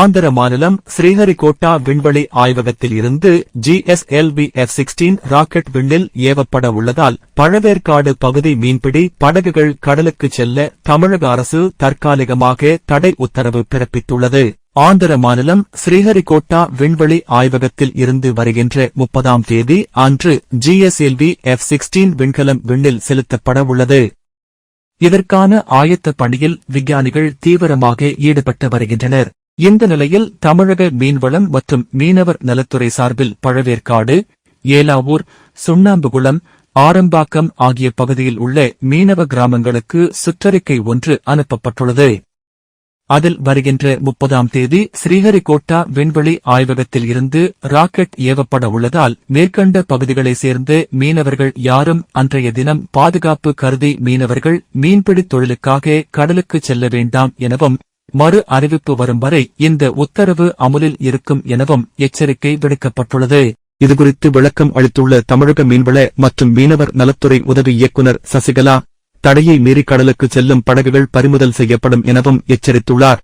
ஆந்திர மாநிலம் ஸ்ரீஹரிகோட்டா விண்வெளி ஆய்வகத்தில் இருந்து ஜிஎஸ்எல்வி எஃப் சிக்ஸ்டீன் ராக்கெட் விண்ணில் ஏவப்பட உள்ளதால் பழவேற்காடு பகுதி மீன்பிடி படகுகள் கடலுக்கு செல்ல தமிழக அரசு தற்காலிகமாக தடை உத்தரவு பிறப்பித்துள்ளது. ஆந்திர மாநிலம் ஸ்ரீஹரிகோட்டா விண்வெளி ஆய்வகத்தில் இருந்து வருகின்ற முப்பதாம் தேதி அன்று ஜிஎஸ்எல்வி எஃப் சிக்ஸ்டீன் விண்கலம் விண்ணில் செலுத்தப்பட உள்ளது. இதற்கான ஆயத்த பணியில் விஞ்ஞானிகள் தீவிரமாக ஈடுபட்டு வருகின்றனர். இந்த நிலையில் தமிழக மீன்வளம் மற்றும் மீனவர் நலத்துறை சார்பில் பழவேற்காடு ஏலாவூர் சுண்ணாம்புகுளம் ஆரம்பாக்கம் ஆகிய பகுதியில் உள்ள மீனவ கிராமங்களுக்கு சுற்றறிக்கை ஒன்று அனுப்பப்பட்டுள்ளது. அதில் வருகின்ற முப்பதாம் தேதி ஸ்ரீஹரிகோட்டா விண்வெளி ஆய்வகத்தில் இருந்து ராக்கெட் ஏவப்பட உள்ளதால் மேற்கண்ட பகுதிகளைச் சேர்ந்த மீனவர்கள் யாரும் அன்றைய தினம் பாதுகாப்பு கருதி மீனவர்கள் மீன்பிடித் தொழிலுக்காக கடலுக்கு செல்ல வேண்டாம் எனவும் மறு அறிவிப்பு வரும் வரை இந்த உத்தரவு அமுலில் இருக்கும் எனவும் எச்சரிக்கை விடுக்கப்பட்டுள்ளது. இதுகுறித்து விளக்கம் அளித்துள்ள தமிழக மீன்வள மற்றும் மீனவர் நலத்துறை உதவி இயக்குநர் சசிகலா தடையை மீறி கடலுக்கு செல்லும் படகுகள் பறிமுதல் செய்யப்படும் எனவும் எச்சரித்துள்ளார்.